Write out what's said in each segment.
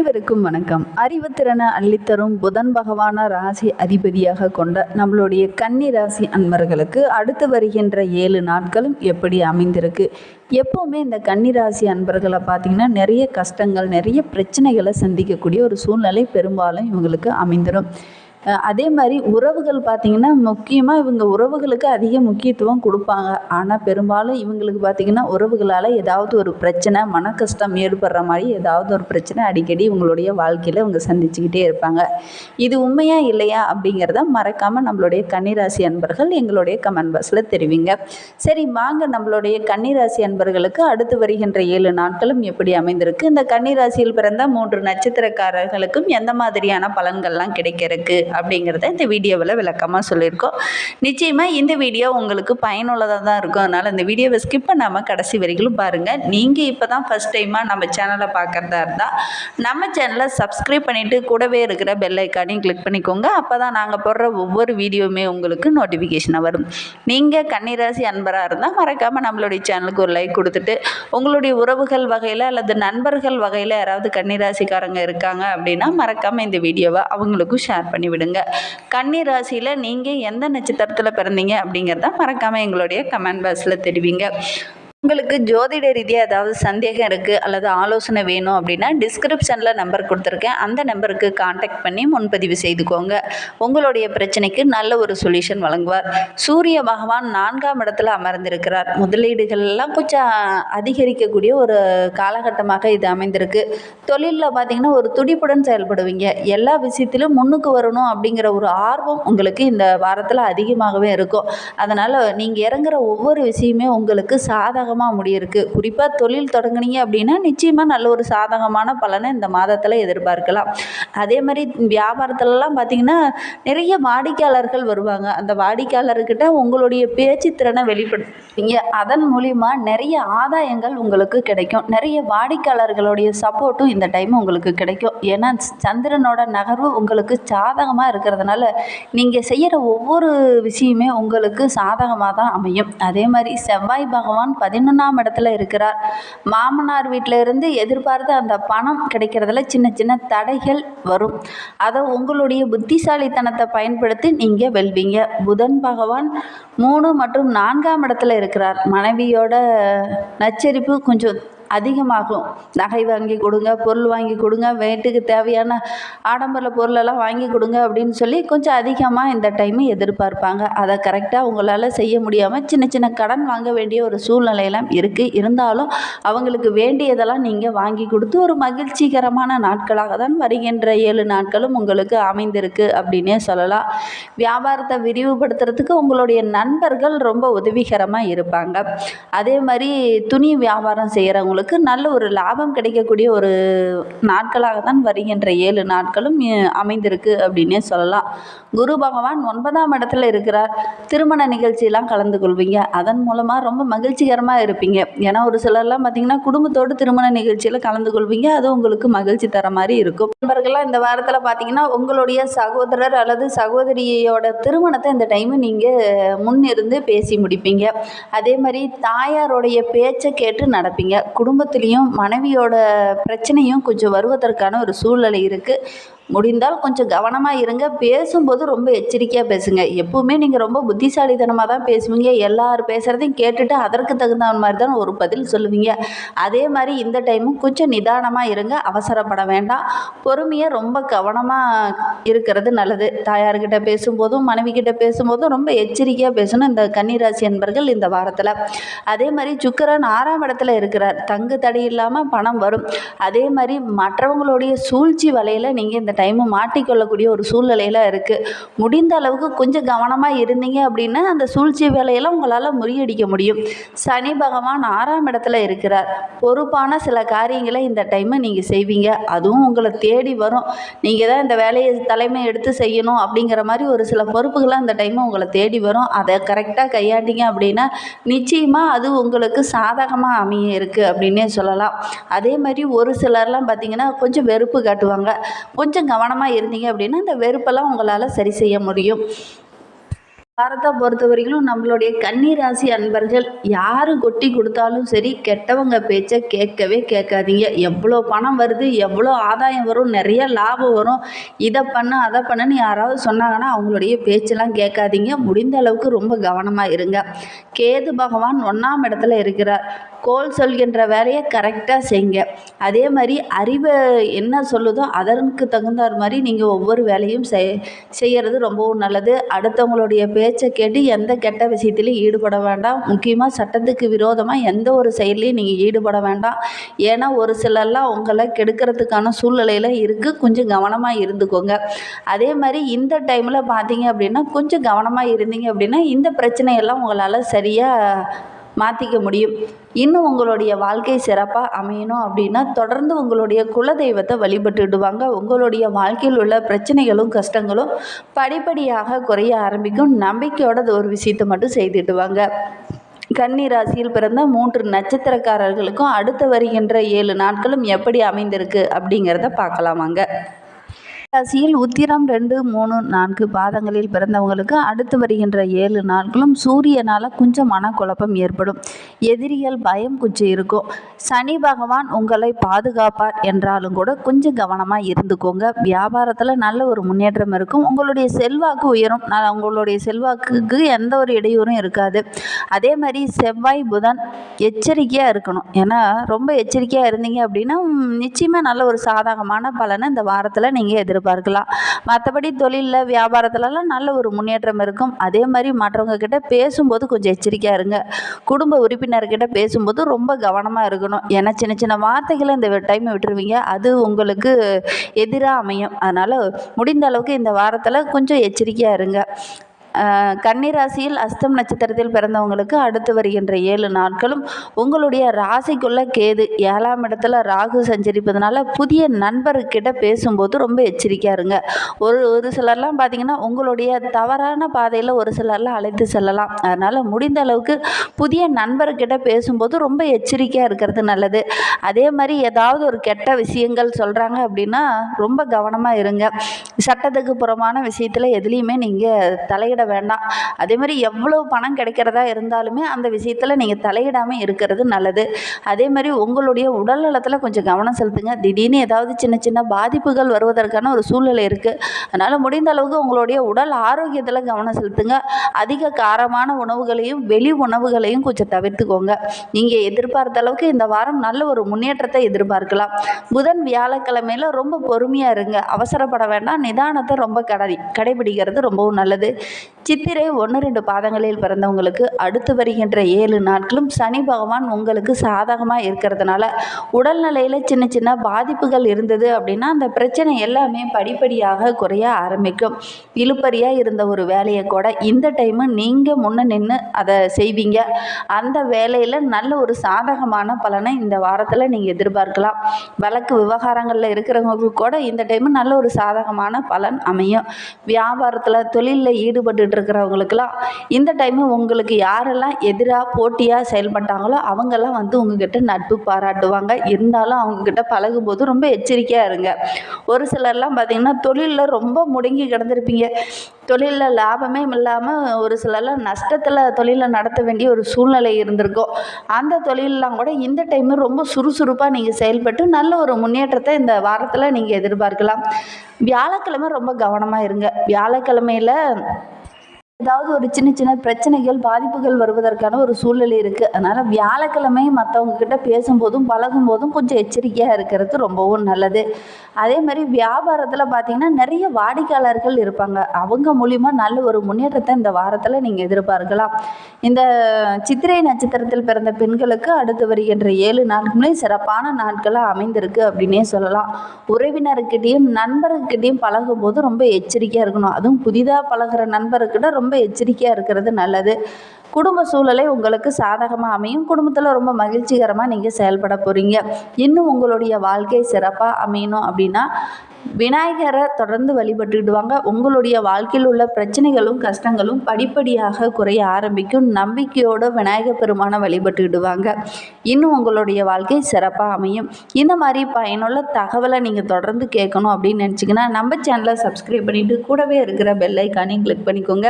அனைவருக்கும் வணக்கம். அறிவுத்திறனை அள்ளித்தரும் புதன் பகவான ராசி அதிபதியாக கொண்ட நம்மளுடைய கன்னி ராசி அன்பர்களுக்கு அடுத்து வருகின்ற ஏழு நாட்களும் எப்படி அமைந்திருக்கு? எப்போவுமே இந்த கன்னி ராசி அன்பர்களை பார்த்திங்கன்னா நிறைய கஷ்டங்கள் நிறைய பிரச்சனைகளை சந்திக்கக்கூடிய ஒரு சூழ்நிலை பெரும்பாலும் இவங்களுக்கு அமைந்துடும் அதே மாதிரி உறவுகள் பார்த்திங்கன்னா முக்கியமாக இவங்க உறவுகளுக்கு அதிக முக்கியத்துவம் கொடுப்பாங்க. ஆனால் பெரும்பாலும் இவங்களுக்கு பார்த்திங்கன்னா உறவுகளால் ஏதாவது ஒரு பிரச்சனை மன கஷ்டம் ஏற்படுற மாதிரி ஏதாவது ஒரு பிரச்சனை அடிக்கடி இவங்களுடைய வாழ்க்கையில் இவங்க சந்திச்சுக்கிட்டே இருப்பாங்க. இது உண்மையா இல்லையா அப்படிங்கிறத மறக்காமல் நம்மளுடைய கன்னிராசி அன்பர்கள் எங்களுடைய கமெண்ட் பாக்ஸில் தெரிவிங்க. சரி வாங்க நம்மளுடைய கன்னிராசி அன்பர்களுக்கு அடுத்து வருகின்ற ஏழு நாட்களும் எப்படி அமைந்திருக்கு? இந்த கன்னிராசியில் பிறந்த மூன்று நட்சத்திரக்காரர்களுக்கும் எந்த மாதிரியான பலன்கள்லாம் கிடைக்க இருக்கு அப்படிங்கிறத இந்த வீடியோவில் விளக்கமாக சொல்லியிருக்கோம். நிச்சயமாக இந்த வீடியோ உங்களுக்கு பயனுள்ளதாக தான் இருக்கும். அதனால் இந்த வீடியோவை ஸ்கிப் பண்ணாமல் கடைசி வரைக்கும் பாருங்கள் நீங்கள் இப்போ தான் ஃபஸ்ட் டைமாக நம்ம சேனலை பார்க்குறதா இருந்தால் நம்ம சேனலை சப்ஸ்கிரைப் பண்ணிவிட்டு கூடவே இருக்கிற பெல் ஐக்கானையும் கிளிக் பண்ணிக்கோங்க. அப்போ தான் நாங்கள் போடுற ஒவ்வொரு வீடியோவுமே உங்களுக்கு நோட்டிஃபிகேஷனாக வரும். நீங்கள் கன்னிராசி அன்பராக இருந்தால் மறக்காமல் நம்மளுடைய சேனலுக்கு ஒரு லைக் கொடுத்துட்டு உங்களுடைய உறவுகள் வகையில் அல்லது நண்பர்கள் வகையில் யாராவது கன்னிராசிக்காரங்க இருக்காங்க அப்படின்னா மறக்காமல் இந்த வீடியோவை அவங்களுக்கும் ஷேர் பண்ணிவிடுங்க விடுங்க. கன்னி ராசியில் நீங்கள் எந்த நட்சத்திரத்தில் பிறந்தீங்க அப்படிங்கிறத மறக்காமல் எங்களுடைய கமெண்ட் பாக்ஸில் தெரிவிங்க. உங்களுக்கு ஜோதிட ரீதியாக ஏதாவது சந்தேகம் இருக்குது அல்லது ஆலோசனை வேணும் அப்படின்னா டிஸ்கிரிப்ஷனில் நம்பர் கொடுத்துருக்கேன். அந்த நம்பருக்கு காண்டாக்ட் பண்ணி முன்பதிவு செய்துக்கோங்க. உங்களுடைய பிரச்சனைக்கு நல்ல ஒரு சொல்யூஷன் வழங்குவார். சூரிய பகவான் நான்காம் இடத்துல அமர்ந்திருக்கிறார். முதலீடுகள் எல்லாம் கொஞ்சம் அதிகரிக்கக்கூடிய ஒரு காலகட்டமாக இது அமைந்திருக்கு. தொழிலில் பார்த்தீங்கன்னா ஒரு துடிப்புடன் செயல்படுவீங்க. எல்லா விஷயத்திலும் முன்னுக்கு வரணும் அப்படிங்கிற ஒரு ஆர்வம் உங்களுக்கு இந்த வாரத்தில் அதிகமாகவே இருக்கும். அதனால் நீங்கள் இறங்குற ஒவ்வொரு விஷயமே உங்களுக்கு சாதகமாக முடியிருக்கு. குறிப்பாக தொழில் தொடங்குனீங்க அப்படின்னா நிச்சயமாக நல்ல ஒரு சாதகமான பலனை இந்த மாதத்தில் எதிர்பார்க்கலாம். அதே மாதிரி வியாபாரத்துலலாம் பார்த்தீங்கன்னா நிறைய வாடிக்கையாளர்கள் வருவாங்க. அந்த வாடிக்கையாளர்கிட்ட உங்களுடைய பேச்சு திறனை வெளிப்படுத்துவீங்க. அதன் மூலிமா நிறைய ஆதாயங்கள் உங்களுக்கு கிடைக்கும். நிறைய வாடிக்கையாளர்களுடைய சப்போர்ட்டும் இந்த டைம் உங்களுக்கு கிடைக்கும். ஏன்னா சந்திரனோட நகர்வு உங்களுக்கு சாதகமாக இருக்கிறதுனால நீங்கள் செய்கிற ஒவ்வொரு விஷயமே உங்களுக்கு சாதகமாக தான் அமையும். அதே மாதிரி செவ்வாய் பகவான் பதினொன்றாம் இடத்துல இருக்கிறார்? மாமனார் வீட்டில் இருந்து எதிர்பார்த்த அந்த பணம் கிடைக்கிறதுல சின்ன சின்ன தடைகள் வரும். அதை உங்களுடைய புத்திசாலித்தனத்தை பயன்படுத்தி நீங்கள் வெல்வீங்க. புதன் பகவான் மூணு மற்றும் நான்காம் இடத்துல இருக்கிறார். மனைவியோட நச்சரிப்பு கொஞ்சம் அதிகமாகும். நகை வாங்கி கொடுங்க பொருள் வாங்கி கொடுங்க வீட்டுக்கு தேவையான ஆடம்பர பொருளெல்லாம் வாங்கி கொடுங்க அப்படின்னு சொல்லி கொஞ்சம் அதிகமாக இந்த டைமு எதிர்பார்ப்பாங்க. அதை கரெக்டாக உங்களால் செய்ய முடியாமல் சின்ன சின்ன கடன் வாங்க வேண்டிய ஒரு சூழ்நிலையெல்லாம் இருக்குது இருந்தாலும் அவங்களுக்கு வேண்டியதெல்லாம் நீங்கள் வாங்கி கொடுத்து ஒரு மகிழ்ச்சிகரமான நாட்களாக தான் வருகின்ற ஏழு நாட்களும் உங்களுக்கு அமைந்திருக்கு அப்படின்னே சொல்லலாம். வியாபாரத்தை விரிவுபடுத்துறதுக்கு உங்களுடைய நண்பர்கள் ரொம்ப உதவிகரமாக இருப்பாங்க. அதே மாதிரி துணி வியாபாரம் செய்கிறவங்களுக்கு நல்ல ஒரு லாபம் கிடைக்கக்கூடிய ஒரு நாட்களாக தான் வருகின்ற ஏழு நாட்களும் அமைந்திருக்கு அப்படின்னே சொல்லலாம். குரு பகவான் ஒன்பதாம் இடத்துல இருக்கிறார். திருமண நிகழ்ச்சியெல்லாம் கலந்து கொள்வீங்க. அதன் மூலமாக ரொம்ப மகிழ்ச்சிகரமாக இருப்பீங்க. ஏன்னா ஒரு சிலர்லாம் பார்த்தீங்கன்னா குடும்பத்தோடு திருமண நிகழ்ச்சியில் கலந்து கொள்வீங்க. அது உங்களுக்கு மகிழ்ச்சி தர மாதிரி இருக்கும். நண்பர்கள்லாம் இந்த வாரத்தில் பார்த்தீங்கன்னா உங்களுடைய சகோதரர் அல்லது சகோதரியோட திருமணத்தை இந்த டைமு நீங்கள் முன்னிருந்து பேசி முடிப்பீங்க. அதே மாதிரி தாயாருடைய பேச்சை கேட்டு நடப்பீங்க. குடும்பத்துலேயும் மனைவியோட பிரச்சனையும் கொஞ்சம் வருவதற்கான ஒரு சூழ்நிலை இருக்குது முடிந்தால் கொஞ்சம் கவனமாக இருங்க. பேசும்போது ரொம்ப எச்சரிக்கையாக பேசுங்க. எப்பவுமே நீங்கள் ரொம்ப புத்திசாலித்தனமாக தான் பேசுவீங்க. எல்லார் பேசுகிறதையும் கேட்டுட்டு அதற்கு தகுந்த மாதிரி தான் ஒரு பதில் சொல்லுவீங்க. அதே மாதிரி இந்த டைமும் கொஞ்சம் நிதானமாக இருங்க. அவசரப்பட வேண்டாம். பொறுமையாக ரொம்ப கவனமாக இருக்கிறது நல்லது. தாயார்கிட்ட பேசும்போதும் மனைவிக்கிட்ட பேசும்போதும் ரொம்ப எச்சரிக்கையாக பேசணும். இந்த கன்னிராசி என்பர்கள் இந்த வாரத்தில். அதே மாதிரி சுக்கிரன் ஆறாம் இடத்துல இருக்கிறார். தங்கு தடை இல்லாமல் பணம் வரும். அதே மாதிரி மற்றவங்களுடைய சூழ்ச்சி வலையில் நீங்கள் இந்த டைமு மாட்டிக்கொள்ளக்கூடிய ஒரு சூழ்நிலையில் இருக்குது முடிந்த அளவுக்கு கொஞ்சம் கவனமாக இருந்தீங்க அப்படின்னா அந்த சூழ்ச்சி வேலையெல்லாம் உங்களால் முறியடிக்க முடியும். சனி பகவான் ஆறாம் இடத்துல இருக்கிறார். பொறுப்பான சில காரியங்களை இந்த டைமு நீங்கள் செய்வீங்க. அதுவும் உங்களை தேடி வரும். நீங்கள் தான் இந்த வேலையை தலைமை எடுத்து செய்யணும் அப்படிங்கிற மாதிரி ஒரு சில பொறுப்புகள்லாம் இந்த டைமு உங்களை தேடி வரும். அதை கரெக்டாக கையாண்டிங்க அப்படின்னா நிச்சயமாக அது உங்களுக்கு சாதகமாக அமைய இருக்குது அப்படின்னு சொல்லலாம். அதே மாதிரி ஒரு சிலர்லாம் பார்த்தீங்கன்னா கொஞ்சம் வெறுப்பு காட்டுவாங்க. கொஞ்சம் கவனமாக இருந்தீங்க அப்படின்னா அந்த வெறுப்பெல்லாம் உங்களால் சரி செய்ய முடியும். வாரத்தை பொறுத்த வரைக்கும் நம்மளுடைய கன்னிராசி அன்பர்கள் யார் கொட்டி கொடுத்தாலும் சரி கெட்டவங்க பேச்சை கேட்கவே கேட்காதீங்க. எவ்வளோ பணம் வருது எவ்வளோ ஆதாயம் வரும் நிறைய லாபம் வரும். இதை பண்ண அதை பண்ணுன்னு யாராவது சொன்னாங்கன்னா அவங்களுடைய பேச்செல்லாம் கேட்காதீங்க. முடிந்த அளவுக்கு ரொம்ப கவனமாக இருங்க. கேது பகவான் ஒன்றாம் இடத்துல இருக்கிறார். கோல் சொல்கின்ற வேலையை கரெக்டாக செய்யுங்க அதே மாதிரி அறிவை என்ன சொல்லுதோ அதற்கு தகுந்தார் மாதிரி நீங்கள் ஒவ்வொரு வேலையும் செய் செய்கிறது ரொம்பவும் நல்லது. அடுத்தவங்களுடைய பேச்சை கேட்டு எந்த கெட்ட விஷயத்துலையும் ஈடுபட வேண்டாம். முக்கியமாக சட்டத்துக்கு விரோதமாக எந்த ஒரு செயல்லையும் நீங்கள் ஈடுபட வேண்டாம். ஏன்னா ஒரு சிலர்லாம் உங்களை கெடுக்கிறதுக்கான சூழ்நிலையில் இருக்குது கொஞ்சம் கவனமாக இருந்துக்கோங்க. அதே மாதிரி இந்த டைமில் பார்த்தீங்க அப்படின்னா கொஞ்சம் கவனமாக இருந்தீங்க அப்படின்னா இந்த பிரச்சனையெல்லாம் உங்களால் சரியாக மாற்றிக்க முடியும். இன்னும் உங்களுடைய வாழ்க்கை சிறப்பாக அமையணும் அப்படின்னா தொடர்ந்து உங்களுடைய குலதெய்வத்தை வழிபட்டுடுவாங்க உங்களுடைய வாழ்க்கையில் உள்ள பிரச்சனைகளும் கஷ்டங்களும் படிப்படியாக குறைய ஆரம்பிக்கும். நம்பிக்கையோட ஒரு விஷயத்தை மட்டும் செய்துடுவாங்க கன்னி ராசியில் பிறந்த மூன்று நட்சத்திரக்காரர்களுக்கும் அடுத்து வருகின்ற ஏழு நாட்களும் எப்படி அமைந்திருக்கு அப்படிங்கிறத பார்க்கலாமாங்க. ராசியில் உத்திரம் ரெண்டு மூணு நான்கு பாதங்களில் பிறந்தவங்களுக்கு அடுத்து வருகின்ற ஏழு நாட்களும் சூரியனால் கொஞ்சம் மனக்குழப்பம் ஏற்படும். எதிரிகள் பயம் கொஞ்சம் இருக்கும். சனி பகவான் உங்களை பாதுகாப்பார் என்றாலும் கூட கொஞ்சம் கவனமாக இருந்துக்கோங்க. வியாபாரத்தில் நல்ல ஒரு முன்னேற்றம் இருக்கும். உங்களுடைய செல்வாக்கு உயரும். உங்களுடைய செல்வாக்குக்கு எந்த ஒரு இடையூறும் இருக்காது. அதே மாதிரி செவ்வாய் புதன் எச்சரிக்கையாக இருக்கணும். ஏன்னா ரொம்ப எச்சரிக்கையாக இருந்தீங்க அப்படின்னா நிச்சயமாக நல்ல ஒரு சாதகமான பலனை இந்த வாரத்தில் நீங்கள் எதிர்பார்க்கலாம். மற்றபடி தொழிலில் வியாபாரத்துலலாம் நல்ல ஒரு முன்னேற்றம் இருக்கும். அதே மாதிரி மற்றவங்க கிட்ட பேசும்போது கொஞ்சம் எச்சரிக்கையாக இருங்க. குடும்ப உறுப்பினர்கிட்ட பேசும்போது ரொம்ப கவனமாக இருக்கணும். ஏன்னா சின்ன சின்ன வார்த்தைகளை இந்த டைம் விட்டுருவீங்க. அது உங்களுக்கு எதிராக அமையும். அதனால் முடிந்த அளவுக்கு இந்த வாரத்தில் கொஞ்சம் எச்சரிக்கையாக இருங்க. கன்னிராசியில் அஸ்தம் நட்சத்திரத்தில் பிறந்தவங்களுக்கு அடுத்து வருகின்ற ஏழு நாட்களும் உங்களுடைய ராசிக்குள்ள கேது ஏழாம் இடத்துல ராகு சஞ்சரிப்பதனால புதிய நண்பர்கிட்ட பேசும்போது ரொம்ப எச்சரிக்கையாக இருங்க. ஒரு ஒரு சிலர்லாம் பார்த்தீங்கன்னா உங்களுடைய தவறான பாதையில் ஒரு சிலர்லாம் அழைத்து செல்லலாம். அதனால் முடிந்த அளவுக்கு புதிய நண்பர்கிட்ட பேசும்போது ரொம்ப எச்சரிக்கையாக இருக்கிறது நல்லது. அதே மாதிரி ஏதாவது ஒரு கெட்ட விஷயங்கள் சொல்கிறாங்க அப்படின்னா ரொம்ப கவனமாக இருங்க. சட்டத்துக்கு புறமான விஷயத்தில் எதுலேயுமே நீங்கள் தலையிட வேண்டாம். அதே மாதிரி எவ்வளோ பணம் கிடைக்கிறதா இருந்தாலுமே அந்த விஷயத்தில் நீங்கள் தலையிடாமல் இருக்கிறது நல்லது. அதே மாதிரி உங்களுடைய உடல் நலத்தில் கொஞ்சம் கவனம் செலுத்துங்க. திடீர்னு ஏதாவது சின்ன சின்ன பாதிப்புகள் வருவதற்கான ஒரு சூழ்நிலை இருக்குது அதனால் முடிந்த அளவுக்கு உங்களுடைய உடல் ஆரோக்கியத்தில் கவனம் செலுத்துங்க. அதிக காரமான உணவுகளையும் வெளி உணவுகளையும் கொஞ்சம் தவிர்த்துக்கோங்க. நீங்கள் எதிர்பார்த்த அளவுக்கு இந்த வாரம் நல்ல ஒரு முன்னேற்றத்தை எதிர்பார்க்கலாம். புதன் வியாழக்கிழமையில் ரொம்ப பொறுமையாக இருங்க. அவசரப்பட வேண்டாம். நிதானத்தை ரொம்ப கடை கடைபிடிக்கிறது ரொம்பவும் நல்லது. சித்திரை ஒன்று ரெண்டு பாதங்களில் பிறந்தவங்களுக்கு அடுத்து வருகின்ற ஏழு நாட்களும் சனி பகவான் உங்களுக்கு சாதகமாக இருக்கிறதுனால உடல்நிலையில் சின்ன சின்ன பாதிப்புகள் இருந்தது அப்படின்னா அந்த பிரச்சனை எல்லாமே படிப்படியாக குறைய ஆரம்பிக்கும். இழுப்பறியாக இருந்த ஒரு வேலையை கூட இந்த டைமு நீங்கள் முன்ன நின்று அதை செய்வீங்க. அந்த வேலையில் நல்ல ஒரு சாதகமான பலனை இந்த வாரத்தில் நீங்கள் எதிர்பார்க்கலாம். வழக்கு விவகாரங்களில் இருக்கிறவங்களுக்கு கூட இந்த டைமு நல்ல ஒரு சாதகமான பலன் அமையும். வியாபாரத்தில் தொழிலில் ஈடுபட்டு ஈடுபட்டுட்டு இருக்கிறவங்களுக்கெல்லாம் இந்த டைமு உங்களுக்கு யாரெல்லாம் எதிராக போட்டியாக செயல்பட்டாங்களோ அவங்கெல்லாம் வந்து உங்ககிட்ட நட்பு பாராட்டுவாங்க. இருந்தாலும் அவங்கக்கிட்ட பழகும்போது ரொம்ப எச்சரிக்கையாக இருங்க. ஒரு சிலர்லாம் பார்த்திங்கன்னா தொழிலில் ரொம்ப முடங்கி கிடந்திருப்பீங்க. தொழிலில் லாபமே இல்லாமல் ஒரு சிலர்லாம் நஷ்டத்தில் தொழிலை நடத்த வேண்டிய ஒரு சூழ்நிலை இருந்திருக்கும். அந்த தொழிலெலாம் கூட இந்த டைமு ரொம்ப சுறுசுறுப்பாக நீங்கள் செயல்பட்டு நல்ல ஒரு முன்னேற்றத்தை இந்த வாரத்தில் நீங்கள் எதிர்பார்க்கலாம். வியாழக்கிழமை ரொம்ப கவனமாக இருங்க. வியாழக்கிழமையில் ஏதாவது ஒரு சின்ன சின்ன பிரச்சனைகள் பாதிப்புகள் வருவதற்கான ஒரு சூழ்நிலை இருக்குது அதனால் வியாழக்கிழமை மற்றவங்க கிட்ட பேசும்போதும் பழகும்போதும் கொஞ்சம் எச்சரிக்கையாக இருக்கிறது ரொம்பவும் நல்லது. அதே மாதிரி வியாபாரத்தில் பார்த்தீங்கன்னா நிறைய வாடிக்கையாளர்கள் இருப்பாங்க. அவங்க மூலிமா நல்ல ஒரு முன்னேற்றத்தை இந்த வாரத்தில் நீங்கள் எதிர்பார்க்கலாம். இந்த சித்திரை நட்சத்திரத்தில் பிறந்த பெண்களுக்கு அடுத்து வருகின்ற ஏழு நாட்களே சிறப்பான நாட்களாக அமைந்திருக்கு அப்படின்னே சொல்லலாம். உறவினர்கிட்டையும் நண்பர்கிட்டையும் பழகும்போது ரொம்ப எச்சரிக்கையாக இருக்கணும். அதுவும் புதிதாக பழகுற நண்பர்கிட்ட ரொம்ப ரொம்ப எச்சரிக்கையாக இருக்கிறது நல்லது. குடும்ப சூழலை உங்களுக்கு சாதகமாக அமையும். குடும்பத்தில் ரொம்ப மகிழ்ச்சிகரமாக நீங்கள் செயல்பட போகிறீங்க இன்னும் உங்களுடைய வாழ்க்கை சிறப்பாக அமையணும் அப்படின்னா விநாயகரை தொடர்ந்து வழிபட்டுடுவாங்க உங்களுடைய வாழ்க்கையில் உள்ள பிரச்சனைகளும் கஷ்டங்களும் படிப்படியாக குறைய ஆரம்பிக்கும். நம்பிக்கையோடு விநாயகர் பெருமானை வழிபட்டுடுவாங்க இன்னும் உங்களுடைய வாழ்க்கை சிறப்பாக அமையும். இந்த மாதிரி பயனுள்ள தகவலை நீங்கள் தொடர்ந்து கேட்கணும் அப்படின்னு நினச்சிங்கன்னா நம்ம சேனலை சப்ஸ்கிரைப் பண்ணிவிட்டு கூடவே இருக்கிற பெல்லைக்கானையும் கிளிக் பண்ணிக்கோங்க.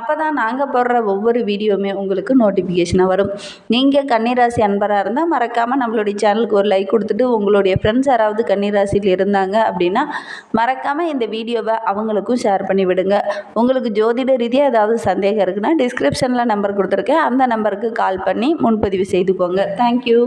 அப்போ தான் நாங்கள் போடுற ஒவ்வொரு வீடியோ வீடியோவுமே உங்களுக்கு நோட்டிஃபிகேஷனாக வரும். நீங்கள் கன்னிராசி அன்பராக இருந்தால் மறக்காமல் நம்மளுடைய சேனலுக்கு ஒரு லைக் கொடுத்துட்டு உங்களுடைய ஃப்ரெண்ட்ஸ் யாராவது கன்னிராசியில் இருந்தாங்க அப்படின்னா மறக்காமல் இந்த வீடியோவை அவங்களுக்கும் ஷேர் பண்ணி விடுங்க. உங்களுக்கு ஜோதிட ரீதியாக ஏதாவது சந்தேகம் இருக்குன்னா டிஸ்கிரிப்ஷனில் நம்பர் கொடுத்துருக்கேன். அந்த நம்பருக்கு கால் பண்ணி முன்பதிவு செய்துக்கோங்க தேங்க்யூ